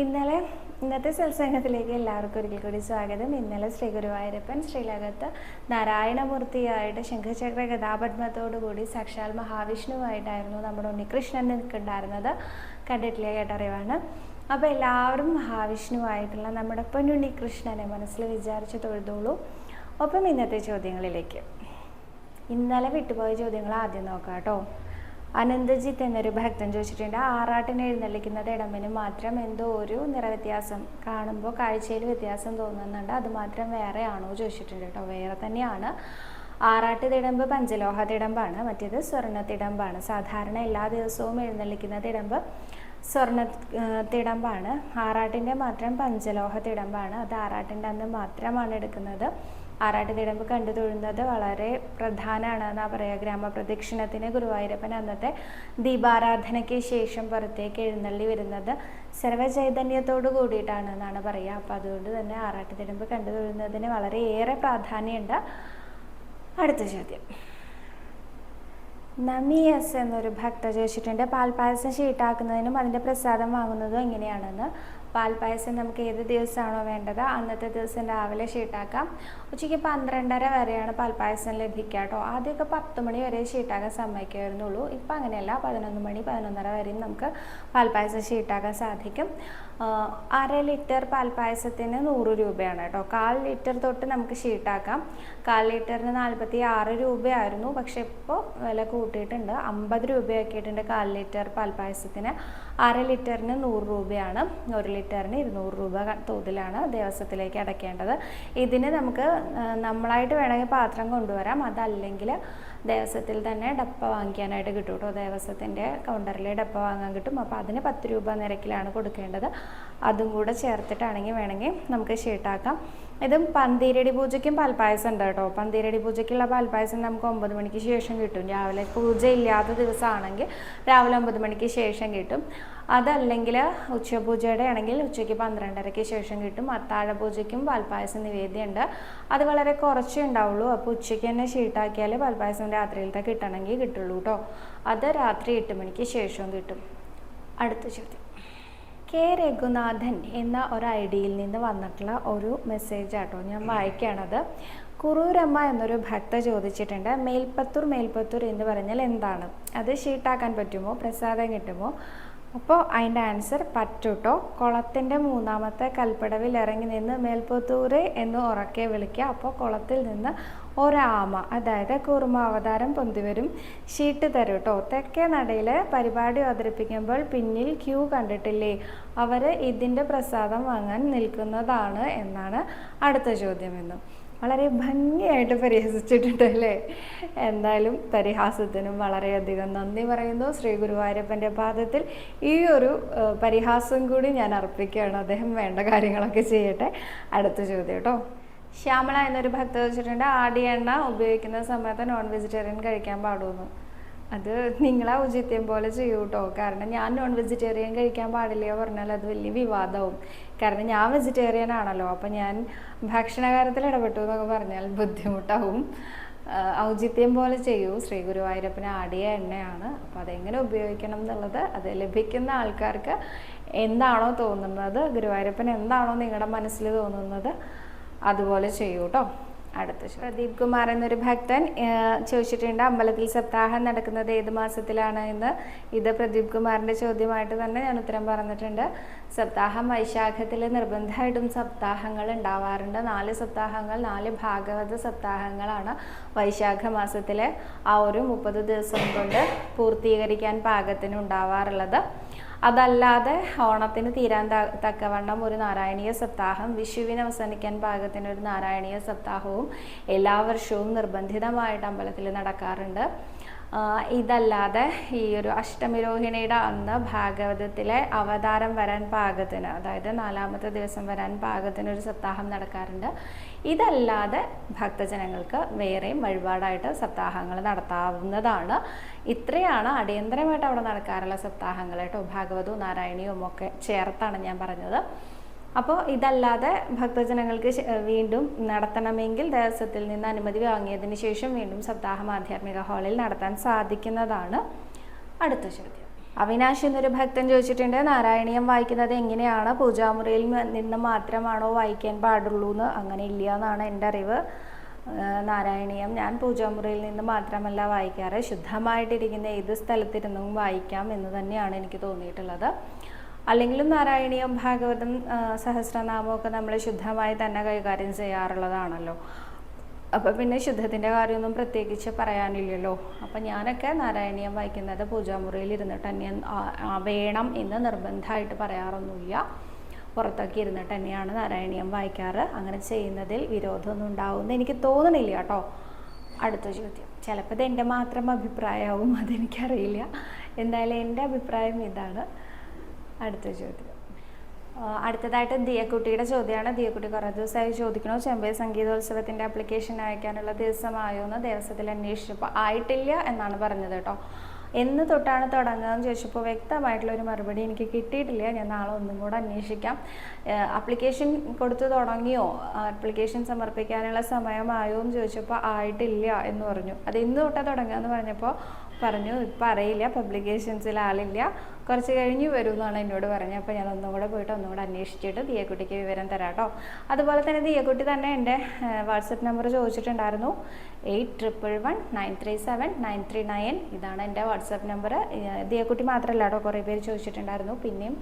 ഇന്നലെ ഇന്നത്തെ സത്സംഗത്തിലേക്ക് എല്ലാവർക്കും ഒരിക്കൽ കൂടി സ്വാഗതം. ഇന്നലെ ശ്രീ ഗുരുവായൂരപ്പൻ ശ്രീലകത്ത് നാരായണമൂർത്തിയായിട്ട് ശംഖചക്ര കഥാപത്മത്തോടുകൂടി സാക്ഷാൽ മഹാവിഷ്ണുവായിട്ടായിരുന്നു നമ്മുടെ ഉണ്ണികൃഷ്ണൻ നിൽക്കുന്നുണ്ടായിരുന്നത്. കണ്ടിട്ടില്ല? കേട്ടറിവാണ്. അപ്പോൾ എല്ലാവരും മഹാവിഷ്ണുവായിട്ടുള്ള നമ്മുടെ പൊന്നുണ്ണികൃഷ്ണനെ മനസ്സിൽ വിചാരിച്ച് തൊഴുതോളൂ. ഒപ്പം ഇന്നത്തെ ചോദ്യങ്ങളിലേക്ക്. ഇന്നലെ വിട്ടുപോയ ചോദ്യങ്ങൾ ആദ്യം നോക്കാം കേട്ടോ. അനന്തജിത്ത് എന്നൊരു ഭക്തൻ ചോദിച്ചിട്ടുണ്ട് ആറാട്ടിന് എഴുന്നള്ളിക്കുന്നത് ഇടമിന് മാത്രം എന്തോ ഒരു നിറവ്യത്യാസം കാണുമ്പോൾ കാഴ്ചയിൽ വ്യത്യാസം തോന്നുന്നുണ്ട് അത് മാത്രം ആണോ ചോദിച്ചിട്ടുണ്ട് കേട്ടോ. വേറെ തന്നെയാണ്. ആറാട്ട് തിടമ്പ് പഞ്ചലോഹ തിടമ്പാണ് മറ്റേത് സ്വർണ തിടമ്പാണ്. സാധാരണ എല്ലാ ദിവസവും എഴുന്നള്ളിക്കുന്ന തിടമ്പ് സ്വർണ തിടമ്പാണ്. ആറാട്ടിന്റെ മാത്രം പഞ്ചലോഹ തിടമ്പാണ് അത് ആറാട്ടിന്റെ അന്ന് മാത്രമാണ് എടുക്കുന്നത്. ആറാട്ട് തിടമ്പ് കണ്ടു തൊഴുന്നത് വളരെ പ്രധാനമാണ് എന്നാ പറയുക ഗ്രാമപ്രദക്ഷിണത്തിന് ഗുരുവായൂരപ്പൻ അന്നത്തെ ദീപാരാധനയ്ക്ക് ശേഷം പുറത്തേക്ക് എഴുന്നള്ളി വരുന്നത് സർവചൈതന്യത്തോട് കൂടിയിട്ടാണ് എന്നാണ് പറയുക അപ്പോൾ അതുകൊണ്ട് തന്നെ ആറാട്ട് തിടമ്പ് കണ്ടു തൊഴുന്നതിന് വളരെയേറെ പ്രാധാന്യമുണ്ട്. അടുത്ത ചോദ്യം. നമിയസ് എന്നൊരു ഭക്ത ചോദിച്ചിട്ടുണ്ട്. പാൽപ്പായസം ഷീട്ടാക്കുന്നതിനും അതിന്റെ പ്രസാദം വാങ്ങുന്നതും എങ്ങനെയാണെന്ന് പാൽപ്പായസം നമുക്ക് ഏത് ദിവസമാണോ വേണ്ടത് അന്നത്തെ ദിവസം രാവിലെ ഷീട്ടാക്കാം. ഉച്ചയ്ക്ക് പന്ത്രണ്ടര വരെയാണ് പാൽപ്പായസം ലഭിക്കുക കേട്ടോ. ആദ്യമൊക്കെ പത്ത് മണി വരെ ഷീട്ടാക്കാൻ സമ്മതിക്കുമായിരുന്നുള്ളൂ ഇപ്പം അങ്ങനെയല്ല പതിനൊന്ന് മണി പതിനൊന്നര വരെയും നമുക്ക് പാൽപ്പായസം ഷീട്ടാക്കാൻ സാധിക്കും. അര ലിറ്റർ പാൽപ്പായസത്തിന് നൂറ് രൂപയാണ് കേട്ടോ. കാൽ ലിറ്റർ തൊട്ട് നമുക്ക് ഷീട്ടാക്കാം. കാൽ ലിറ്ററിന് നാൽപ്പത്തി ആറ് രൂപയായിരുന്നു. പക്ഷെ ഇപ്പോൾ വില കൂട്ടിയിട്ടുണ്ട്. അമ്പത് രൂപയാക്കിയിട്ടുണ്ട് കാൽ ലിറ്റർ പാൽപ്പായസത്തിന്. അര ലിറ്ററിന് നൂറ് രൂപയാണ്. ഒരു ലിറ്ററിന് ഇരുന്നൂറ് രൂപ തോതിലാണ് ദിവസത്തിലേക്ക് അടയ്ക്കേണ്ടത്. ഇതിന് നമുക്ക് നമ്മളായിട്ട് വേണമെങ്കിൽ പാത്രം കൊണ്ടുവരാം. അതല്ലെങ്കിൽ ദേവസ്വത്തിൽ തന്നെ ഡപ്പ വാങ്ങിക്കാനായിട്ട് കിട്ടും കേട്ടോ. ദേവസ്വത്തിന്റെ കൗണ്ടറിലെ ഡപ്പ വാങ്ങാൻ കിട്ടും. അപ്പോൾ അതിന് പത്ത് രൂപ നിരക്കിലാണ് കൊടുക്കേണ്ടത്. അതും കൂടെ ചേർത്തിട്ടാണെങ്കിൽ വേണമെങ്കിൽ നമുക്ക് ഷീട്ടാക്കാം. ഇത് പന്തീരടി പൂജയ്ക്കും പാൽപ്പായസം ഉണ്ട് കേട്ടോ. പന്തീരടി പൂജയ്ക്കുള്ള പാൽപ്പായസം നമുക്ക് ഒമ്പത് മണിക്ക് ശേഷം കിട്ടും. രാവിലെ പൂജ ഇല്ലാത്ത ദിവസമാണെങ്കിൽ രാവിലെ ഒമ്പത് മണിക്ക് ശേഷം കിട്ടും. അതല്ലെങ്കിൽ ഉച്ചപൂജയുടെ ആണെങ്കിൽ ഉച്ചയ്ക്ക് പന്ത്രണ്ടരയ്ക്ക് ശേഷം കിട്ടും. അത്താഴ പൂജയ്ക്കും പാൽപ്പായസം നിവേദ്യമുണ്ട്. അത് വളരെ കുറച്ചേ ഉണ്ടാവുള്ളൂ. അപ്പോൾ ഉച്ചയ്ക്ക് തന്നെ ഷീട്ടാക്കിയാൽ പാൽപ്പായസം രാത്രിയിലത്തെ കിട്ടണമെങ്കിൽ കിട്ടുള്ളൂ കേട്ടോ. അത് രാത്രി എട്ട് മണിക്ക് ശേഷവും കിട്ടും. അടുത്ത ചോദ്യം. കെ രഘുനാഥൻ എന്ന ഒരു ഐ ഡിയിൽ നിന്ന് വന്നിട്ടുള്ള ഒരു മെസ്സേജ് ആട്ടോ ഞാൻ വായിക്കുകയാണത് കുറൂരമ്മ എന്നൊരു ഭക്ത ചോദിച്ചിട്ടുണ്ട് മേൽപ്പത്തൂർ മേൽപ്പത്തൂർ എന്ന് പറഞ്ഞാൽ എന്താണ്? അത് ഷീട്ടാക്കാൻ പറ്റുമോ? പ്രസാദം കിട്ടുമോ? അപ്പോൾ അതിന്റെ ആൻസർ പറ്റൂട്ടോ? കുളത്തിന്റെ മൂന്നാമത്തെ കൽപ്പടവിൽ ഇറങ്ങി നിന്ന് മേൽപ്പത്തൂർ എന്ന് ഉറക്കെ വിളിക്കുക അപ്പോൾ കുളത്തിൽ നിന്ന് ഒരാമ അതായത് കുറുമ അവതാരം പൊന്തിവരും ഷീട്ട് തരും കേട്ടോ തെക്കേ നടയിൽ പരിപാടി അവതരിപ്പിക്കുമ്പോൾ പിന്നിൽ ക്യൂ കണ്ടിട്ടില്ലേ? അവർ ഇതിന്റെ പ്രസാദം വാങ്ങാൻ നിൽക്കുന്നതാണ് എന്നാണ് അടുത്ത ചോദ്യം എന്നും വളരെ ഭംഗിയായിട്ട് പരിഹസിച്ചിട്ടുണ്ട് അല്ലേ? എന്തായാലും പരിഹാസത്തിനും വളരെയധികം നന്ദി പറയുന്നു. ശ്രീ ഗുരുവായൂരപ്പന്റെ പാദത്തിൽ ഈ ഒരു പരിഹാസം കൂടി ഞാൻ അർപ്പിക്കുകയാണ്. അദ്ദേഹം വേണ്ട കാര്യങ്ങളൊക്കെ ചെയ്യട്ടെ. അടുത്ത ചോദ്യം കേട്ടോ ശ്യാമള എന്നൊരു ഭക്ത വെച്ചിട്ടുണ്ട്. ആടി എണ്ണ ഉപയോഗിക്കുന്ന സമയത്ത് നോൺ വെജിറ്റേറിയൻ കഴിക്കാൻ പാടുമെന്ന് അത് നിങ്ങളെ ഔചിത്യം പോലെ ചെയ്യൂ കേട്ടോ കാരണം ഞാൻ നോൺ വെജിറ്റേറിയൻ കഴിക്കാൻ പാടില്ല പറഞ്ഞാൽ അത് വലിയ വിവാദവും. കാരണം ഞാൻ വെജിറ്റേറിയൻ ആണല്ലോ. അപ്പം ഞാൻ ഭക്ഷണകാര്യത്തിൽ ഇടപെട്ടു എന്നൊക്കെ പറഞ്ഞാൽ ബുദ്ധിമുട്ടാവും. ഔചിത്യം പോലെ ചെയ്യൂ. ശ്രീ ഗുരുവായൂരപ്പന് ആടിയ എണ്ണയാണ്. അപ്പോൾ അതെങ്ങനെ ഉപയോഗിക്കണം എന്നുള്ളത് അത് ലഭിക്കുന്ന ആൾക്കാർക്ക് എന്താണോ തോന്നുന്നത് ഗുരുവായൂരപ്പൻ എന്താണോ നിങ്ങളുടെ മനസ്സിൽ തോന്നുന്നത് അതുപോലെ ചെയ്യൂ കേട്ടോ അടുത്ത. പ്രദീപ് കുമാർ എന്നൊരു ഭക്തൻ ചോദിച്ചിട്ടുണ്ട് അമ്പലത്തിൽ സപ്താഹം നടക്കുന്നത് ഏത് മാസത്തിലാണ് എന്ന്. ഇത് പ്രദീപ് കുമാറിന്റെ ചോദ്യമായിട്ട് തന്നെ ഞാൻ ഉത്തരം പറഞ്ഞിട്ടുണ്ട്. സപ്താഹം വൈശാഖത്തിൽ നിർബന്ധമായിട്ടും സപ്താഹങ്ങൾ ഉണ്ടാവാറുണ്ട്. നാല് സപ്താഹങ്ങൾ നാല് ഭാഗവത സപ്താഹങ്ങളാണ് വൈശാഖ മാസത്തിലെ ആ ഒരു മുപ്പത് ദിവസം കൊണ്ട് പൂർത്തീകരിക്കാൻ പാകത്തിന് ഉണ്ടാവാറുള്ളത്. അതല്ലാതെ ഓണത്തിന് തീരാൻ തക്കവണ്ണം ഒരു നാരായണീയ സപ്താഹം വിഷുവിന് അവസാനിക്കാൻ പാകത്തിന് ഒരു നാരായണീയ സപ്താഹവും എല്ലാ വർഷവും നിർബന്ധിതമായിട്ട് അമ്പലത്തിൽ നടക്കാറുണ്ട്. ഇതല്ലാതെ ഈ ഒരു അഷ്ടമിരോഹിണിയുടെ അന്ന് ഭാഗവതത്തിലെ അവതാരം വരാൻ പാകത്തിന് അതായത് നാലാമത്തെ ദിവസം വരാൻ പാകത്തിന് ഒരു സപ്താഹം നടക്കാറുണ്ട്. ഇതല്ലാതെ ഭക്തജനങ്ങൾക്ക് വേറെയും വഴിപാടായിട്ട് സപ്താഹങ്ങൾ നടത്താവുന്നതാണ്. ഇത്രയാണ് അടിയന്തരമായിട്ട് അവിടെ നടക്കാറുള്ള സപ്താഹങ്ങൾ കേട്ടോ. ഭാഗവതവും നാരായണിയും ഒക്കെ ചേർത്താണ് ഞാൻ പറഞ്ഞത്. അപ്പോൾ ഇതല്ലാതെ ഭക്തജനങ്ങൾക്ക് വീണ്ടും നടത്തണമെങ്കിൽ ദേവസ്വത്തിൽ നിന്ന് അനുമതി വാങ്ങിയതിന് ശേഷം വീണ്ടും സപ്താഹം ആധ്യാത്മിക ഹാളിൽ നടത്താൻ സാധിക്കുന്നതാണ് അടുത്ത ചോദ്യം. അവിനാശ് എന്നൊരു ഭക്തൻ ചോദിച്ചിട്ടുണ്ട് നാരായണീയം വായിക്കുന്നത് എങ്ങനെയാണ്? പൂജാമുറിയിൽ നിന്ന് മാത്രമാണോ വായിക്കാൻ പാടുള്ളൂ എന്ന്? അങ്ങനെ ഇല്ല എന്നാണ് എന്റെ അറിവ്. നാരായണീയം ഞാൻ പൂജാമുറിയിൽ നിന്ന് മാത്രമല്ല വായിക്കാറ്. ശുദ്ധമായിട്ടിരിക്കുന്ന ഏത് സ്ഥലത്തിരുന്നും വായിക്കാം എന്ന് തന്നെയാണ് എനിക്ക് തോന്നിയിട്ടുള്ളത്. അല്ലെങ്കിലും നാരായണീയം ഭാഗവതം സഹസ്രനാമമൊക്കെ നമ്മൾ ശുദ്ധമായി തന്നെ കൈകാര്യം ചെയ്യാറുള്ളതാണല്ലോ. അപ്പോൾ പിന്നെ ശുദ്ധത്തിന്റെ കാര്യമൊന്നും പ്രത്യേകിച്ച് പറയാനില്ലല്ലോ. അപ്പം ഞാനൊക്കെ നാരായണീയം വായിക്കുന്നത് പൂജാമുറിയിൽ ഇരുന്നിട്ട് തന്നെ വേണം എന്ന് നിർബന്ധമായിട്ട് പറയാറൊന്നുമില്ല. പുറത്തൊക്കെ ഇരുന്നിട്ട് തന്നെയാണ് നാരായണീയം വായിക്കാറ്. അങ്ങനെ ചെയ്യുന്നതിൽ വിരോധമൊന്നും ഉണ്ടാവുമെന്ന് എനിക്ക് തോന്നണില്ല കേട്ടോ. അടുത്ത ചോദ്യം. ചിലപ്പോൾ ഇത് എന്റെ മാത്രം അഭിപ്രായമാവും അതെനിക്കറിയില്ല. എന്തായാലും എന്റെ അഭിപ്രായം ഇതാണ്. അടുത്ത ചോദ്യം. അടുത്തതായിട്ട് ദിയക്കുട്ടിയുടെ ചോദ്യമാണ്. ദിയക്കുട്ടി കുറേ ദിവസമായി ചോദിക്കണോ ചെമ്പൈ സംഗീതോത്സവത്തിന്റെ ആപ്ലിക്കേഷൻ അയക്കാനുള്ള ദിവസമായോ എന്ന് ദേവസ്വത്തിൽ അന്വേഷിച്ചപ്പോൾ ആയിട്ടില്ല എന്നാണ് പറഞ്ഞത് കേട്ടോ. എന്ന് തൊട്ടാണ് തുടങ്ങുകയെന്ന് ചോദിച്ചപ്പോൾ വ്യക്തമായിട്ടുള്ള ഒരു മറുപടി എനിക്ക് കിട്ടിയിട്ടില്ല. ഞാൻ നാളെ ഒന്നും കൂടെ അന്വേഷിക്കാം. ആപ്ലിക്കേഷൻ കൊടുത്തു തുടങ്ങിയോ? ആപ്ലിക്കേഷൻ സമർപ്പിക്കാനുള്ള സമയമായോ എന്ന് ചോദിച്ചപ്പോൾ ആയിട്ടില്ല എന്ന് പറഞ്ഞു. അത് ഇന്ന് തൊട്ടാണ് തുടങ്ങുക എന്ന് പറഞ്ഞപ്പോൾ പറഞ്ഞു ഇപ്പം അറിയില്ല പബ്ലിക്കേഷൻസിൽ ആളില്ല. കുറച്ച് കഴിഞ്ഞ് വരും എന്നാണ് എന്നോട് പറഞ്ഞത്. അപ്പോൾ ഞാൻ ഒന്നും കൂടെ പോയിട്ട് ഒന്നും കൂടെ അന്വേഷിച്ചിട്ട് ദിയക്കുട്ടിക്ക് വിവരം തരാം കേട്ടോ. അതുപോലെ തന്നെ ദിയക്കുട്ടി തന്നെ എന്റെ വാട്സപ്പ് നമ്പർ ചോദിച്ചിട്ടുണ്ടായിരുന്നു. Eight triple one nine three seven nine three nine. ഇതാണ് എന്റെ വാട്സപ്പ് നമ്പർ. ദിയക്കുട്ടി മാത്രമല്ല കേട്ടോ കുറേ പേര് ചോദിച്ചിട്ടുണ്ടായിരുന്നു. പിന്നെയും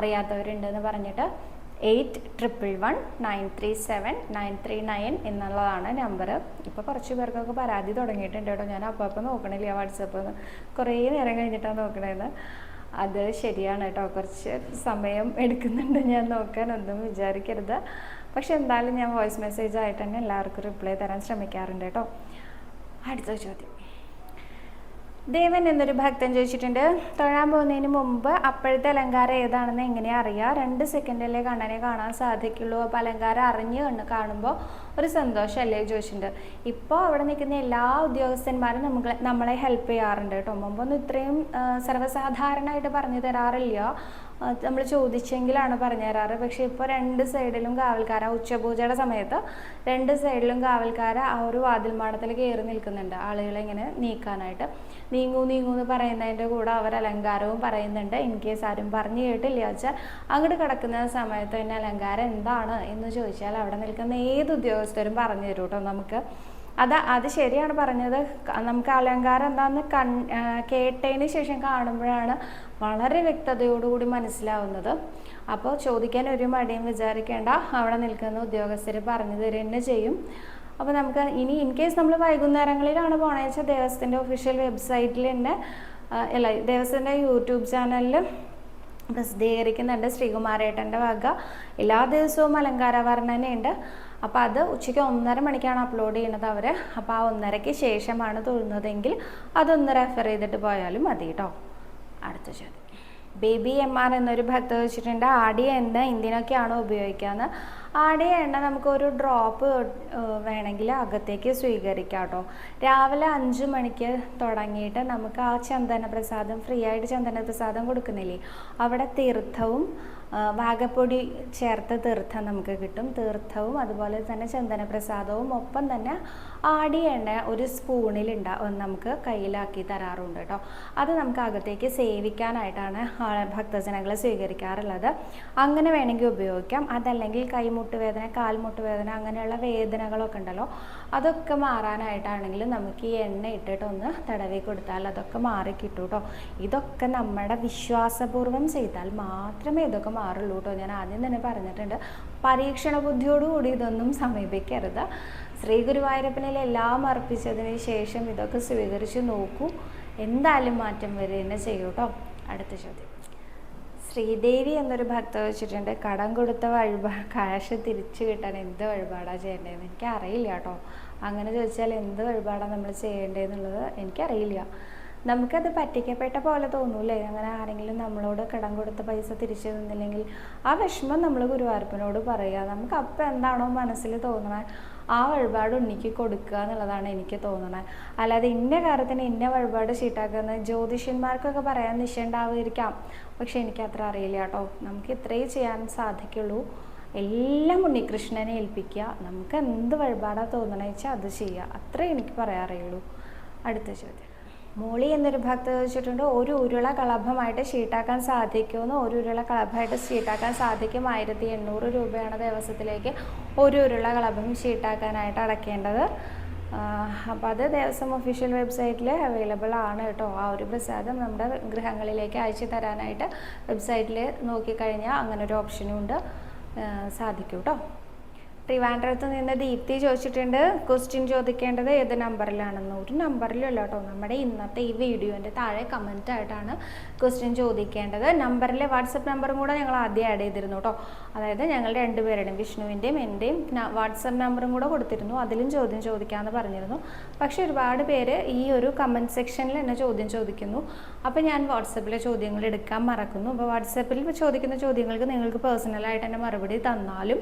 അറിയാത്തവരുണ്ടെന്ന് പറഞ്ഞിട്ട് eight triple one nine three seven nine three nine എന്നുള്ളതാണ് നമ്പർ. ഇപ്പോൾ കുറച്ച് പേർക്കൊക്കെ പരാതി തുടങ്ങിയിട്ടുണ്ട് കേട്ടോ. ഞാൻ അപ്പോൾ അപ്പോൾ നോക്കണില്ല വാട്സപ്പ് കുറേ നേരം കഴിഞ്ഞിട്ടാണ് നോക്കണേന്ന്. അത് ശരിയാണ് കേട്ടോ. കുറച്ച് സമയം എടുക്കുന്നുണ്ട്. ഞാൻ നോക്കാൻ ഒന്നും വിചാരിക്കരുത്. പക്ഷെ എന്തായാലും ഞാൻ വോയിസ് മെസ്സേജ് ആയിട്ട് തന്നെ എല്ലാവർക്കും റിപ്ലൈ തരാൻ ശ്രമിക്കാറുണ്ട് കേട്ടോ. അടുത്ത ചോദ്യം. ദേവൻ എന്നൊരു ഭക്തൻ ചോദിച്ചിട്ടുണ്ട് തൊഴാൻ പോകുന്നതിന് മുമ്പ് അപ്പോഴത്തെ അലങ്കാരം ഏതാണെന്ന് എങ്ങനെയാ അറിയുക രണ്ട് സെക്കൻഡല്ലേ കണ്ണനെ കാണാൻ സാധിക്കുള്ളൂ. അപ്പോൾ അലങ്കാരം അറിഞ്ഞ് കണ്ണ് കാണുമ്പോൾ ഒരു സന്തോഷമല്ലേ ചോദിച്ചിട്ടുണ്ട്. ഇപ്പോൾ അവിടെ നിൽക്കുന്ന എല്ലാ ഉദ്യോഗസ്ഥന്മാരും നമുക്ക് നമ്മളെ ഹെൽപ്പ് ചെയ്യാറുണ്ട് കേട്ടോ. മുമ്പൊന്നും ഇത്രയും സർവസാധാരണമായിട്ട് പറഞ്ഞു തരാറില്ല. നമ്മൾ ചോദിച്ചെങ്കിലാണ് പറഞ്ഞു തരാറ് പക്ഷേ ഇപ്പോൾ രണ്ട് സൈഡിലും കാവൽക്കാര ഉച്ചപൂജയുടെ സമയത്ത് രണ്ട് സൈഡിലും കാവൽക്കാര ആ ഒരു വാതിൽമാടത്തിൽ കയറി നിൽക്കുന്നുണ്ട്. ആളുകളെ ഇങ്ങനെ നീക്കാനായിട്ട്. നീങ്ങൂ നീങ്ങൂ എന്ന് പറയുന്നതിന്റെ കൂടെ അവർ അലങ്കാരവും പറയുന്നുണ്ട്. ഇൻ കേസ് ആരും പറഞ്ഞു കേട്ടില്ല വെച്ചാൽ അങ്ങോട്ട് കിടക്കുന്ന സമയത്ത് പിന്നെ അലങ്കാരം എന്താണ് എന്ന് ചോദിച്ചാൽ അവിടെ നിൽക്കുന്ന ഏത് ഉദ്യോഗസ്ഥരും പറഞ്ഞു തരും കേട്ടോ നമുക്ക്. അത് അത് ശരിയാണ് പറഞ്ഞത്. നമുക്ക് അലങ്കാരം എന്താണെന്ന് കൺ കേട്ടതിന് ശേഷം കാണുമ്പോഴാണ് വളരെ വ്യക്തതയോടുകൂടി മനസ്സിലാവുന്നത്. അപ്പോൾ ചോദിക്കാൻ ഒരു മടിയും വിചാരിക്കേണ്ട. അവിടെ നിൽക്കുന്ന ഉദ്യോഗസ്ഥർ പറഞ്ഞു തരുക തന്നെ ചെയ്യും. അപ്പോൾ നമുക്ക് ഇനി ഇൻ കേസ് നമ്മൾ വൈകുന്നേരങ്ങളിലാണ് പോകണമെന്ന് വെച്ചാൽ ദേവസ്വത്തിന്റെ ഒഫീഷ്യൽ വെബ്സൈറ്റിൽ തന്നെ അല്ല ദേവസ്വത്തിന്റെ യൂട്യൂബ് ചാനലിൽ പ്രസിദ്ധീകരിക്കുന്നുണ്ട് ശ്രീകുമാരേട്ടന്റെ വക. എല്ലാ ദിവസവും അലങ്കാര വർണനയുണ്ട് അപ്പോൾ അത് ഉച്ചയ്ക്ക് ഒന്നര മണിക്കാണ് അപ്ലോഡ് ചെയ്യുന്നത് അവർ അപ്പോൾ ആ ഒന്നരയ്ക്ക് ശേഷമാണ് തൊഴുന്നതെങ്കിൽ അതൊന്ന് റെഫർ ചെയ്തിട്ട് പോയാലും മതി കേട്ടോ അടുത്ത ചോദ്യം. ബേബി എം ആർ എന്നൊരു ഭക്ത വെച്ചിട്ടുണ്ട് ആടിയ എണ്ണ എന്തിനൊക്കെയാണോ ഉപയോഗിക്കാന്ന്? ആടിയ എണ്ണ നമുക്ക് ഒരു ഡ്രോപ്പ് വേണമെങ്കിൽ അകത്തേക്ക് സ്വീകരിക്കാം കേട്ടോ രാവിലെ അഞ്ച് മണിക്ക് തുടങ്ങിയിട്ട് നമുക്ക് ആ ചന്ദന പ്രസാദം ഫ്രീ ആയിട്ട് ചന്ദന പ്രസാദം കൊടുക്കുന്നില്ലേ? അവിടെ തീർത്ഥവും വാഗപ്പൊടി ചേർത്ത തീർത്ഥം നമുക്ക് കിട്ടും. തീർത്ഥവും അതുപോലെ തന്നെ ചന്ദനപ്രസാദവും ഒപ്പം തന്നെ ആടി എണ്ണ ഒരു സ്പൂണിൽ നമുക്ക് കയ്യിലാക്കി തരാറുണ്ട് കേട്ടോ അത് നമുക്ക് അകത്തേക്ക് സേവിക്കാനായിട്ടാണ് ഭക്തജനങ്ങൾ സ്വീകരിക്കാറുള്ളത്. അങ്ങനെ വേണമെങ്കിൽ ഉപയോഗിക്കാം. അതല്ലെങ്കിൽ കൈമുട്ട് വേദന കാൽമുട്ട് വേദന അങ്ങനെയുള്ള വേദനകളൊക്കെ ഉണ്ടല്ലോ അതൊക്കെ മാറാനായിട്ടാണെങ്കിലും നമുക്ക് ഈ എണ്ണ ഇട്ടിട്ടൊന്ന് തടവി കൊടുത്താൽ അതൊക്കെ മാറി കിട്ടും കേട്ടോ ഇതൊക്കെ നമ്മുടെ വിശ്വാസപൂർവം ചെയ്താൽ മാത്രമേ ഇതൊക്കെ മാറുള്ളൂ കേട്ടോ ഞാൻ ആദ്യം തന്നെ പറഞ്ഞിട്ടുണ്ട്. പരീക്ഷണ ബുദ്ധിയോടുകൂടി ഇതൊന്നും സമീപിക്കരുത്. ശ്രീ ഗുരുവായൂരപ്പനിൽ എല്ലാം അർപ്പിച്ചതിന് ശേഷം ഇതൊക്കെ സ്വീകരിച്ച് നോക്കൂ. എന്തായാലും മാറ്റം വരെ തന്നെ ചെയ്യൂ കേട്ടോ അടുത്ത ചോദ്യം. ശ്രീദേവി എന്നൊരു ഭക്ത വെച്ചിട്ടുണ്ട് കടം കൊടുത്ത വഴിപാ കാശ് തിരിച്ചു കിട്ടാൻ എന്ത് വഴിപാടാണ് ചെയ്യേണ്ടതെന്ന്? എനിക്കറിയില്ല കേട്ടോ അങ്ങനെ ചോദിച്ചാൽ എന്ത് വഴിപാടാണ് നമ്മൾ ചെയ്യേണ്ടതെന്നുള്ളത് എനിക്കറിയില്ല. നമുക്കത് പറ്റിക്കപ്പെട്ട പോലെ തോന്നൂലേ? അങ്ങനെ ആരെങ്കിലും നമ്മളോട് കടം കൊടുത്ത പൈസ തിരിച്ചു തന്നില്ലെങ്കിൽ ആ വിഷമം നമ്മൾ ഗുരുവായൂരപ്പനോട് പറയുക. നമുക്ക് അപ്പം എന്താണോ മനസ്സിൽ തോന്നണത് ആ വഴിപാട് ഉണ്ണിക്ക് കൊടുക്കുക എന്നുള്ളതാണ് എനിക്ക് തോന്നണത് അല്ലാതെ ഇന്ന കാര്യത്തിന് ഇന്ന വഴിപാട് ചീട്ടാക്കുന്ന ജ്യോതിഷ്യന്മാർക്കൊക്കെ പറയാൻ നിശ്ചയുണ്ടാവുമായിരിക്കാം പക്ഷെ എനിക്ക് അത്ര അറിയില്ല കേട്ടോ. നമുക്ക് ഇത്രയും ചെയ്യാൻ സാധിക്കുള്ളൂ. എല്ലാം ഉണ്ണികൃഷ്ണനെ ഏൽപ്പിക്കുക. നമുക്ക് എന്ത് വഴിപാടാണ് തോന്നണമെന്ന് വെച്ചാൽ അത് ചെയ്യുക. അത്രേ എനിക്ക് പറയാറുള്ളൂ അടുത്ത ചോദ്യം. മോളി എന്നൊരു ഭക്ത ചോദിച്ചിട്ടുണ്ട് ഒരു ഉരുള കളഭമായിട്ട് ഷീട്ടാക്കാൻ സാധിക്കുമെന്ന് ഒരു ഉരുള കളഭമായിട്ട് ഷീട്ടാക്കാൻ സാധിക്കും ആയിരത്തി എണ്ണൂറ് രൂപയാണ് ദിവസത്തിലേക്ക് ഒരു ഉരുള കളഭം ഷീട്ടാക്കാനായിട്ട് അടയ്ക്കേണ്ടത്. അപ്പോൾ അത് ദേവസ്വം ഒഫീഷ്യൽ വെബ്സൈറ്റിൽ അവൈലബിൾ ആണ് കേട്ടോ. ആ ഒരു പ്രസാദം നമ്മുടെ ഗൃഹങ്ങളിലേക്ക് അയച്ചു തരാനായിട്ട് വെബ്സൈറ്റിൽ നോക്കിക്കഴിഞ്ഞാൽ അങ്ങനെ ഒരു ഓപ്ഷനും ഉണ്ട് സാധിക്കും കേട്ടോ. ട്രിവാൻഡ്രത്ത് നിന്ന് ദീപ്തി ചോദിച്ചിട്ടുണ്ട് ക്വസ്റ്റ്യൻ ചോദിക്കേണ്ടത് ഏത് നമ്പറിലാണെന്ന് ഒരു നമ്പറിലല്ല കേട്ടോ. നമ്മുടെ ഇന്നത്തെ ഈ വീഡിയോന്റെ താഴെ കമന്റ് ആയിട്ടാണ് ക്വസ്റ്റ്യൻ ചോദിക്കേണ്ടത്. നമ്പറിലെ വാട്സപ്പ് നമ്പറും കൂടെ ഞങ്ങൾ ആദ്യം ആഡ് ചെയ്തിരുന്നു കേട്ടോ. അതായത് ഞങ്ങൾ രണ്ടുപേരുടെയും വിഷ്ണുവിന്റെയും എന്റെയും വാട്സപ്പ് നമ്പറും കൂടെ കൊടുത്തിരുന്നു. അതിലും ചോദ്യം ചോദിക്കാമെന്ന് പറഞ്ഞിരുന്നു. പക്ഷേ ഒരുപാട് പേര് ഈ ഒരു കമന്റ് സെക്ഷനിൽ എന്നെ ചോദ്യം ചോദിക്കുന്നു. അപ്പോൾ ഞാൻ വാട്സപ്പിലെ ചോദ്യങ്ങൾ എടുക്കാൻ മറക്കുന്നു. അപ്പോൾ വാട്സപ്പിൽ ചോദിക്കുന്ന ചോദ്യങ്ങൾക്ക് നിങ്ങൾക്ക് പേഴ്സണലായിട്ട് തന്നെ മറുപടി തന്നാലും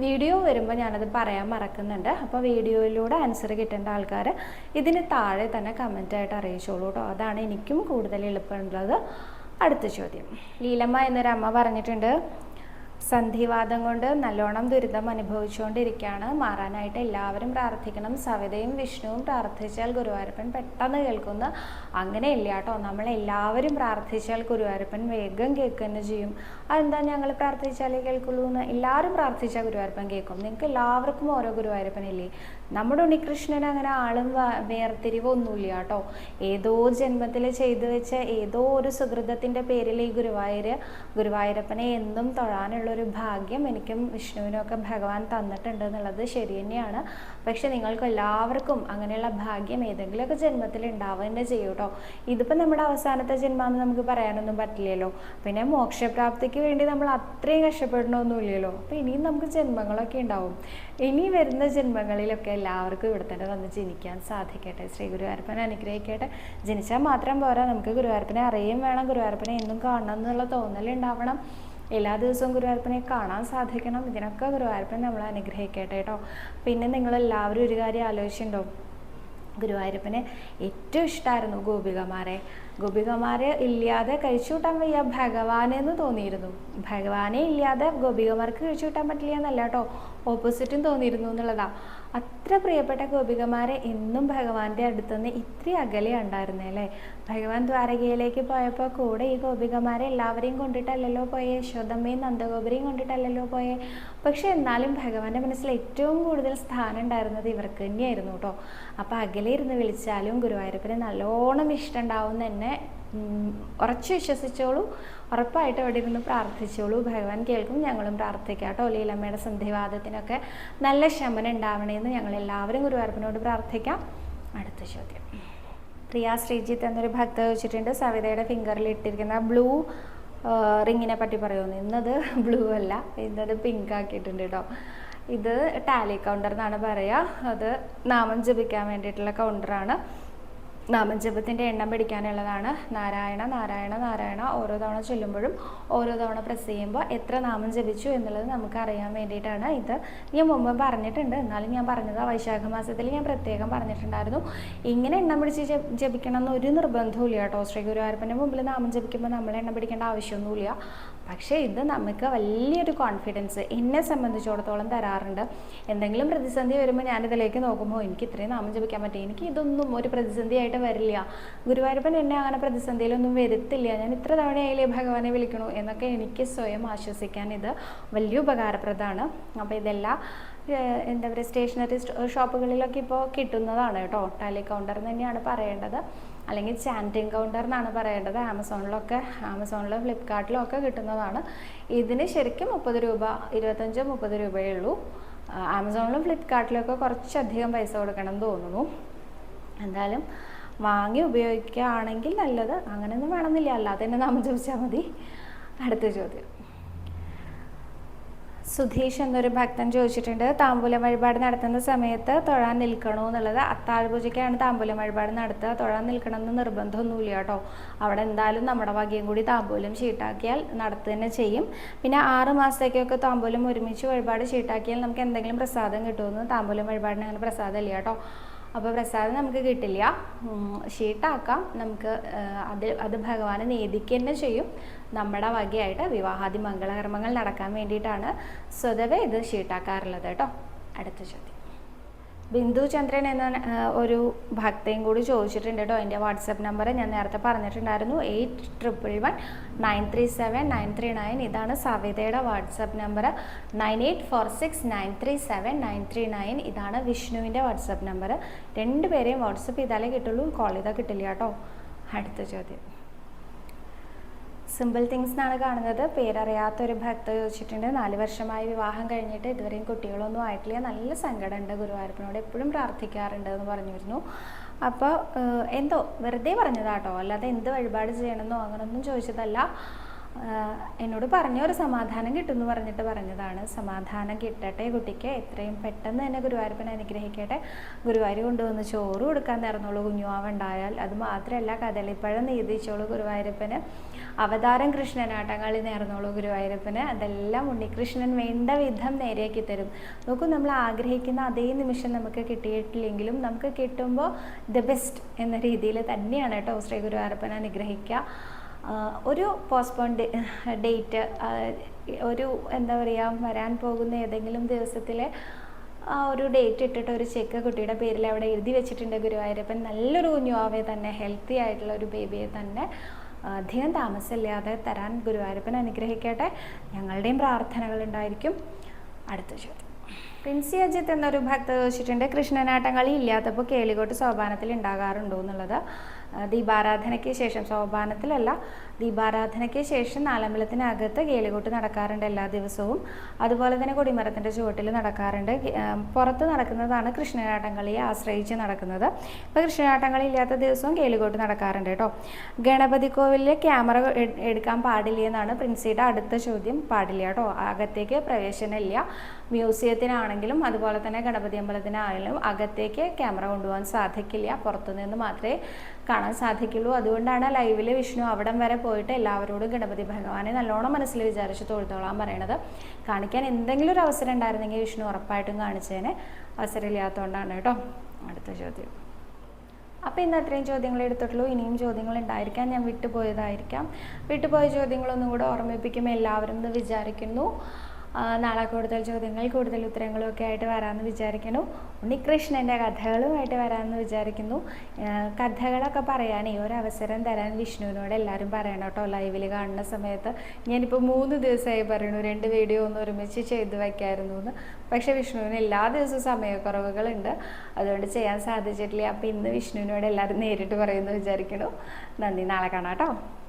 വീഡിയോ വരുമ്പോൾ ഞാനത് പറയാൻ മറക്കുന്നുണ്ട്. അപ്പോൾ വീഡിയോയിലൂടെ ആൻസർ കിട്ടേണ്ട ആൾക്കാർ ഇതിന് താഴെ തന്നെ കമന്റായിട്ട് അറിയിച്ചോളൂ കേട്ടോ അതാണ് എനിക്കും കൂടുതൽ എളുപ്പമുള്ളത്. അടുത്ത ചോദ്യം. ലീലമ്മ എന്നൊരമ്മ പറഞ്ഞിട്ടുണ്ട്. സന്ധിവാദം കൊണ്ട് നല്ലോണം ദുരിതം അനുഭവിച്ചുകൊണ്ടിരിക്കുകയാണ്. മാറാനായിട്ട് എല്ലാവരും പ്രാർത്ഥിക്കണം. സവിതയും വിഷ്ണുവും പ്രാർത്ഥിച്ചാൽ ഗുരുവായൂരപ്പൻ പെട്ടെന്ന് കേൾക്കുന്നു അങ്ങനെയില്ല കേട്ടോ. നമ്മൾ എല്ലാവരും പ്രാർത്ഥിച്ചാൽ ഗുരുവായൂരപ്പൻ വേഗം കേൾക്കുക ചെയ്യും. അതെന്താ ഞങ്ങൾ പ്രാർത്ഥിച്ചാലേ കേൾക്കുള്ളൂ എന്ന്? എല്ലാവരും പ്രാർത്ഥിച്ചാൽ ഗുരുവായൂരപ്പൻ കേൾക്കും. നിങ്ങൾക്ക് എല്ലാവർക്കും ഓരോ ഗുരുവായൂരപ്പനില്ലേ? നമ്മുടെ ഉണ്ണികൃഷ്ണൻ അങ്ങനെ ആളും വേർതിരിവൊന്നുമില്ല കേട്ടോ. ഏതോ ജന്മത്തിൽ ചെയ്തു വെച്ച ഏതോ ഒരു സുഹൃതത്തിന്റെ പേരിൽ ഈ ഗുരുവായൂർ ഗുരുവായൂരപ്പനെ എന്നും തൊഴാനുള്ള ഒരു ഭാഗ്യം എനിക്കും വിഷ്ണുവിനൊക്കെ ഭഗവാൻ തന്നിട്ടുണ്ട് എന്നുള്ളത് ശരി തന്നെയാണ്. പക്ഷെ നിങ്ങൾക്ക് എല്ലാവർക്കും അങ്ങനെയുള്ള ഭാഗ്യം ഏതെങ്കിലുമൊക്കെ ജന്മത്തിൽ ഉണ്ടാവുക തന്നെ ചെയ്യും കേട്ടോ. ഇതിപ്പോൾ നമ്മുടെ അവസാനത്തെ ജന്മമെന്ന് നമുക്ക് പറയാനൊന്നും പറ്റില്ലല്ലോ. പിന്നെ മോക്ഷപ്രാപ്തിക്ക് വേണ്ടി നമ്മൾ അത്രയും കഷ്ടപ്പെടണമൊന്നുമില്ലല്ലോ. അപ്പോൾ ഇനിയും നമുക്ക് ജന്മങ്ങളൊക്കെ ഉണ്ടാവും. ഇനി വരുന്ന ജന്മങ്ങളിലൊക്കെ എല്ലാവർക്കും ഇവിടെ തന്നെ വന്ന് ജനിക്കാൻ സാധിക്കട്ടെ. ശ്രീ ഗുരുവായൂരപ്പനെ അനുഗ്രഹിക്കട്ടെ. ജനിച്ചാൽ മാത്രം പോരാ. നമുക്ക് ഗുരുവാരപ്പനെ അറിയുകയും വേണം. ഗുരുവാരപ്പനെ എന്നും കാണണം എന്നുള്ള തോന്നലുണ്ടാവണം എല്ലാ ദിവസവും ഗുരുവാരപ്പനെ കാണാൻ സാധിക്കണം. ഇതിനൊക്കെ ഗുരുവായൂരപ്പൻ നമ്മൾ അനുഗ്രഹിക്കട്ടെ കേട്ടോ. പിന്നെ നിങ്ങളെല്ലാവരും ഒരു കാര്യം ആലോചിച്ചിട്ടുണ്ടോ? ഗുരുവായൂരപ്പന് ഏറ്റവും ഇഷ്ടമായിരുന്നു ഗോപികമാരെ. ഗോപികമാരെ ഇല്ലാതെ കഴിച്ചു കൂട്ടാൻ വയ്യ. ഭഗവാനെന്ന് തോന്നിയിരുന്നു. ഭഗവാനെ ഇല്ലാതെ ഗോപികമാർക്ക് കഴിച്ചു കൂട്ടാൻ പറ്റില്ല എന്നല്ല കേട്ടോ. ഓപ്പോസിറ്റും തോന്നിയിരുന്നു എന്നുള്ളതാണ് അത്ര പ്രിയപ്പെട്ട ഗോപികമാരെ എന്നും ഭഗവാന്റെ അടുത്തുനിന്ന് ഇത്രയും അകലെ ഉണ്ടായിരുന്നേ അല്ലേ? ഭഗവാൻ ദ്വാരകയിലേക്ക് പോയപ്പോൾ കൂടെ ഈ ഗോപികമാരെ എല്ലാവരെയും കൊണ്ടിട്ടല്ലല്ലോ പോയേ? യശോദമ്മയും നന്ദഗോപുരയും കൊണ്ടിട്ടല്ലല്ലോ പോയേ? പക്ഷെ എന്നാലും ഭഗവാന്റെ മനസ്സിൽ ഏറ്റവും കൂടുതൽ സ്ഥാനം ഉണ്ടായിരുന്നത് ഇവർക്ക് തന്നെയായിരുന്നു കേട്ടോ. അപ്പോൾ അകലെ ഇരുന്ന് വിളിച്ചാലും ഗുരുവായൂരപ്പന് നല്ലോണം ഇഷ്ടമുണ്ടാവും തന്നെ ഉറച്ചു വിശ്വസിച്ചോളൂ. ഉറപ്പായിട്ട് അവിടെ ഇരുന്ന് പ്രാർത്ഥിച്ചോളൂ. ഭഗവാൻ കേൾക്കും ഞങ്ങളും പ്രാർത്ഥിക്കാം കേട്ടോ. ലീലമ്മയുടെ സന്ധിവാദത്തിനൊക്കെ നല്ല ശമനം ഉണ്ടാവണമെന്ന് ഞങ്ങൾ എല്ലാവരും ഗുരുവായൂരപ്പനോട് പ്രാർത്ഥിക്കാം. അടുത്ത ചോദ്യം. പ്രിയ ശ്രീജിത്ത് എന്നൊരു ഭക്ത ചോദിച്ചിട്ടുണ്ട്. സവിതയുടെ ഫിംഗറിൽ ഇട്ടിരിക്കുന്ന ബ്ലൂ റിങ്ങിനെ പറ്റി പറയുന്നു. ഇന്നത് ബ്ലൂ അല്ല ഇന്നത് പിങ്ക് ആക്കിയിട്ടുണ്ട് കേട്ടോ. ഇത് ടാലി കൗണ്ടർ എന്നാണ് പറയുക. അത് നാമം ജപിക്കാൻ വേണ്ടിയിട്ടുള്ള കൗണ്ടറാണ് നാമജപത്തിന്റെ എണ്ണം പിടിക്കാനുള്ളതാണ്. നാരായണ നാരായണ നാരായണ ഓരോ തവണ ചൊല്ലുമ്പോഴും ഓരോ തവണ പ്രസ് ചെയ്യുമ്പോൾ എത്ര നാമം ജപിച്ചു എന്നുള്ളത് നമുക്ക് അറിയാൻ വേണ്ടിയിട്ടാണ് ഇത്. ഞാൻ മുമ്പ് പറഞ്ഞിട്ടുണ്ട്. എന്നാലും ഞാൻ പറഞ്ഞത് വൈശാഖ മാസത്തിൽ ഞാൻ പ്രത്യേകം പറഞ്ഞിട്ടുണ്ടായിരുന്നു. ഇങ്ങനെ എണ്ണം പിടിച്ച് ജപിക്കണം എന്ന് ഒരു നിർബന്ധവും കേട്ടോ. ശ്രീ ഗുരുവായൂരപ്പന്റെ മുമ്പിൽ നാമം ജപിക്കുമ്പോൾ നമ്മൾ എണ്ണം പിടിക്കേണ്ട ആവശ്യമൊന്നുമില്ല. പക്ഷേ ഇത് നമുക്ക് വലിയൊരു കോൺഫിഡൻസ് എന്നെ സംബന്ധിച്ചിടത്തോളം തരാറുണ്ട്. എന്തെങ്കിലും പ്രതിസന്ധി വരുമ്പോൾ ഞാനിതിലേക്ക് നോക്കുമ്പോൾ എനിക്ക് ഇത്രയും നാമം ജപിക്കാൻ പറ്റും. എനിക്ക് ഇതൊന്നും ഒരു പ്രതിസന്ധിയായിട്ട് വരില്ല. ഗുരുവായൂരപ്പൻ എന്നെ അങ്ങനെ പ്രതിസന്ധിയിലൊന്നും വരുത്തില്ല. ഞാൻ ഇത്ര തവണയായില്ലേ ഭഗവാനെ വിളിക്കണു എന്നൊക്കെ എനിക്ക് സ്വയം ആശ്വസിക്കാൻ ഇത് വലിയ ഉപകാരപ്രദമാണ്. അപ്പോൾ ഇതെല്ലാം എന്താ പറയുക സ്റ്റേഷനറി ഷോപ്പുകളിലൊക്കെ ഇപ്പോൾ കിട്ടുന്നതാണ് കേട്ടോ. ടാലി കൗണ്ടർ തന്നെയാണ് പറയേണ്ടത്. അല്ലെങ്കിൽ ചാന്റിങ് കൗണ്ടർ എന്നാണ് പറയേണ്ടത്. ആമസോണിലൊക്കെ ആമസോണിലും ഫ്ലിപ്കാർട്ടിലും ഒക്കെ കിട്ടുന്നതാണ്. ഇതിന് ശരിക്കും മുപ്പത് രൂപ ഇരുപത്തഞ്ചോ മുപ്പത് രൂപയേ ഉള്ളൂ. ആമസോണിലും ഫ്ലിപ്കാർട്ടിലൊക്കെ കുറച്ചധികം പൈസ കൊടുക്കണം എന്ന് തോന്നുന്നു. എന്തായാലും വാങ്ങി ഉപയോഗിക്കുകയാണെങ്കിൽ നല്ലത്. അങ്ങനെയൊന്നും വേണമെന്നില്ല. അല്ലാതെ തന്നെ നാമം ചോദിച്ചാൽ മതി. അടുത്ത ചോദ്യം. സുധീഷ് എന്നൊരു ഭക്തൻ ചോദിച്ചിട്ടുണ്ട് താമ്പൂലം വഴിപാട് നടത്തുന്ന സമയത്ത് തൊഴാൻ നിൽക്കണോ? എന്നുള്ളത് അത്താഴ പൂജയ്ക്കാണ് താമ്പൂലം വഴിപാട് നടത്തുക. തൊഴാൻ നിൽക്കണം എന്ന് നിർബന്ധമൊന്നുമില്ല കേട്ടോ. അവിടെ എന്തായാലും നമ്മുടെ വകയും കൂടി താമ്പൂലം ഷീട്ടാക്കിയാൽ നടത്തുക തന്നെ ചെയ്യും. പിന്നെ ആറ് മാസത്തേക്കൊക്കെ താമ്പൂലം ഒരുമിച്ച് വഴിപാട് ഷീട്ടാക്കിയാൽ നമുക്ക് എന്തെങ്കിലും പ്രസാദം കിട്ടുമെന്ന് താമ്പൂലം വഴിപാടിന് അങ്ങനെ പ്രസാദം ഇല്ല കേട്ടോ. അപ്പോൾ പ്രസാദം നമുക്ക് കിട്ടില്ല. ഷീട്ടാക്കാം. നമുക്ക് അത് അത് ഭഗവാനെ നീതിക്ക് തന്നെ ചെയ്യും. നമ്മുടെ വകയായിട്ട് വിവാഹാദി മംഗളകർമ്മങ്ങൾ നടക്കാൻ വേണ്ടിയിട്ടാണ് സ്വതവേ ഇത് ഷീട്ടാക്കാറുള്ളത് കേട്ടോ. അടുത്ത ചോദ്യം. ബിന്ദു ചന്ദ്രൻ എന്ന ഒരു ഭക്തയും കൂടി ചോദിച്ചിട്ടുണ്ട് കേട്ടോ. എന്റെ വാട്സപ്പ് നമ്പർ ഞാൻ നേരത്തെ പറഞ്ഞിട്ടുണ്ടായിരുന്നു. Eight triple one nine three seven nine three nine. ഇതാണ് സവിതയുടെ WhatsApp number nine eight four six nine three seven nine three nine. ഇതാണ് വിഷ്ണുവിന്റെ വാട്സപ്പ് നമ്പർ രണ്ടുപേരെയും വാട്സപ്പ് ചെയ്താലേ കിട്ടുള്ളൂ. കോൾ ചെയ്താൽ കിട്ടില്ല കേട്ടോ. അടുത്ത ചോദ്യം. സിമ്പിൾ തിങ്സ് എന്നാണ് കാണുന്നത്. പേരറിയാത്ത ഒരു ഭക്ത ചോദിച്ചിട്ടുണ്ട് നാല് വർഷമായി വിവാഹം കഴിഞ്ഞിട്ട് ഇതുവരെയും കുട്ടികളൊന്നും ആയിട്ടില്ല. നല്ല സങ്കടമുണ്ട് ഗുരുവായൂരപ്പനോട്. എപ്പോഴും പ്രാർത്ഥിക്കാറുണ്ട് എന്ന് പറഞ്ഞിരുന്നു അപ്പോൾ എന്തോ വെറുതെ പറഞ്ഞതാട്ടോ. അല്ലാതെ എന്ത് വഴിപാട് ചെയ്യണമെന്നോ അങ്ങനൊന്നും ചോദിച്ചതല്ല. എന്നോട് പറഞ്ഞ ഒരു സമാധാനം കിട്ടുമെന്ന് പറഞ്ഞിട്ട് പറഞ്ഞതാണ്. സമാധാനം കിട്ടട്ടെ കുട്ടിക്ക്. എത്രയും പെട്ടെന്ന് തന്നെ ഗുരുവായൂരപ്പനെ അനുഗ്രഹിക്കട്ടെ. ഗുരുവായൂർ കൊണ്ടുവന്ന് ചോറ് കൊടുക്കാൻ നേർന്നോളൂ കുഞ്ഞുവാവുണ്ടായാൽ അത് മാത്രമല്ല കദളിപ്പഴം നീതിച്ചോളൂ ഗുരുവായൂരപ്പന്. അവതാരം കൃഷ്ണനാട്ടങ്ങളി നേർന്നോളൂ ഗുരുവായൂരപ്പന്. അതെല്ലാം ഉണ്ണികൃഷ്ണൻ വേണ്ട വിധം നേരെയാക്കി തരും. നോക്കൂ നമ്മൾ ആഗ്രഹിക്കുന്ന അതേ നിമിഷം നമുക്ക് കിട്ടിയിട്ടില്ലെങ്കിലും നമുക്ക് കിട്ടുമ്പോൾ ദ ബെസ്റ്റ് എന്ന രീതിയിൽ തന്നെയാണ് കേട്ടോ ശ്രീ ഗുരുവായൂരപ്പനെ അനുഗ്രഹിക്കുക. ഒരു പോസ്റ്റ്പോൺ ഡേറ്റ് ഒരു എന്താ പറയുക വരാൻ പോകുന്ന ഏതെങ്കിലും ദിവസത്തിലെ ആ ഒരു ഡേറ്റ് ഇട്ടിട്ട് ഒരു ചെക്ക് കുട്ടിയുടെ പേരിൽ അവിടെ എഴുതി വെച്ചിട്ടുണ്ട് ഗുരുവായൂരപ്പൻ നല്ലൊരു കുഞ്ഞുവാവെ തന്നെ ഹെൽത്തി ആയിട്ടുള്ള ഒരു ബേബിയെ തന്നെ അധികം താമസമില്ലാതെ തരാൻ ഗുരുവായൂരപ്പൻ അനുഗ്രഹിക്കട്ടെ. ഞങ്ങളുടെയും പ്രാർത്ഥനകൾ ഉണ്ടായിരിക്കും. അടുത്ത ചോദ്യം. പ്രിൻസി അജിത്ത് എന്നൊരു ഭക്ത ചോദിച്ചിട്ടുണ്ട് കൃഷ്ണനാട്ടം കളി ഇല്ലാത്തപ്പോൾ കേളികോട്ട് സോപാനത്തിൽ ഉണ്ടാകാറുണ്ടോ? എന്നുള്ളത്. ദീപാരാധനയ്ക്ക് ശേഷം സോപാനത്തിലല്ല ദീപാരാധനയ്ക്ക് ശേഷം നാലമ്പലത്തിനകത്ത് കേളികൂട്ട് നടക്കാറുണ്ട് എല്ലാ ദിവസവും. അതുപോലെ തന്നെ കൊടിമരത്തിന്റെ ചുവട്ടിൽ നടക്കാറുണ്ട്. പുറത്ത് നടക്കുന്നതാണ് കൃഷ്ണനാട്ടം കളിയെ ആശ്രയിച്ച് നടക്കുന്നത്. ഇപ്പോൾ കൃഷ്ണനാട്ടം കളി ഇല്ലാത്ത ദിവസവും കേളികോട്ട് നടക്കാറുണ്ട് കേട്ടോ. ഗണപതി കോവിലിൽ ക്യാമറ എടുക്കാൻ പാടില്ല എന്നാണ് പ്രിൻസിയുടെ അടുത്ത ചോദ്യം. പാടില്ല കേട്ടോ. അകത്തേക്ക് പ്രവേശനമില്ല. മ്യൂസിയത്തിനാണെങ്കിലും അതുപോലെ തന്നെ ഗണപതി അമ്പലത്തിനാണെങ്കിലും അകത്തേക്ക് ക്യാമറ കൊണ്ടുപോകാൻ സാധിക്കില്ല. പുറത്തുനിന്ന് മാത്രമേ കാണാൻ സാധിക്കുള്ളൂ. അതുകൊണ്ടാണ് ലൈവിൽ വിഷ്ണു അവിടം വരെ പോയിട്ട് എല്ലാവരോടും ഗണപതി ഭഗവാനെ നല്ലോണം മനസ്സിൽ വിചാരിച്ച് തൊഴുത്തോളാൻ പറയണത്. കാണിക്കാൻ എന്തെങ്കിലും ഒരു അവസരം ഉണ്ടായിരുന്നെങ്കിൽ വിഷ്ണു ഉറപ്പായിട്ടും കാണിച്ചതിന് അവസരമില്ലാത്തതുകൊണ്ടാണ് കേട്ടോ. അടുത്ത ചോദ്യം. അപ്പോൾ ഇന്ന് അത്രയും ചോദ്യങ്ങൾ എടുത്തിട്ടുള്ളൂ. ഇനിയും ചോദ്യങ്ങൾ ഉണ്ടായിരിക്കാം. ഞാൻ വിട്ടുപോയതായിരിക്കാം. വിട്ടുപോയ ചോദ്യങ്ങളൊന്നും കൂടെ ഓർമ്മിപ്പിക്കുമ്പോൾ എല്ലാവരും എന്ന് വിചാരിക്കുന്നു. നാളെ കൂടുതൽ ചോദ്യങ്ങൾ കൂടുതൽ ഉത്തരങ്ങളും ഒക്കെ ആയിട്ട് വരാമെന്ന് വിചാരിക്കുന്നു. ഉണ്ണികൃഷ്ണന്റെ കഥകളുമായിട്ട് വരാമെന്ന് വിചാരിക്കുന്നു. കഥകളൊക്കെ പറയാനേ ഒരു അവസരം തരാൻ വിഷ്ണുവിനോട് എല്ലാവരും പറയണം കേട്ടോ. ലൈവിൽ കാണുന്ന സമയത്ത് ഞാനിപ്പോൾ മൂന്ന് ദിവസമായി പറയണു രണ്ട് വീഡിയോ ഒന്ന് ഒരുമിച്ച് ചെയ്തു വയ്ക്കായിരുന്നു എന്ന് പക്ഷേ വിഷ്ണുവിന് എല്ലാ ദിവസവും സമയക്കുറവുകളുണ്ട്. അതുകൊണ്ട് ചെയ്യാൻ സാധിച്ചിട്ടില്ല. അപ്പോൾ ഇന്ന് വിഷ്ണുവിനോട് എല്ലാവരും നേരിട്ട് പറയുമെന്ന് വിചാരിക്കുന്നു. നന്ദി. നാളെ കാണാം കേട്ടോ.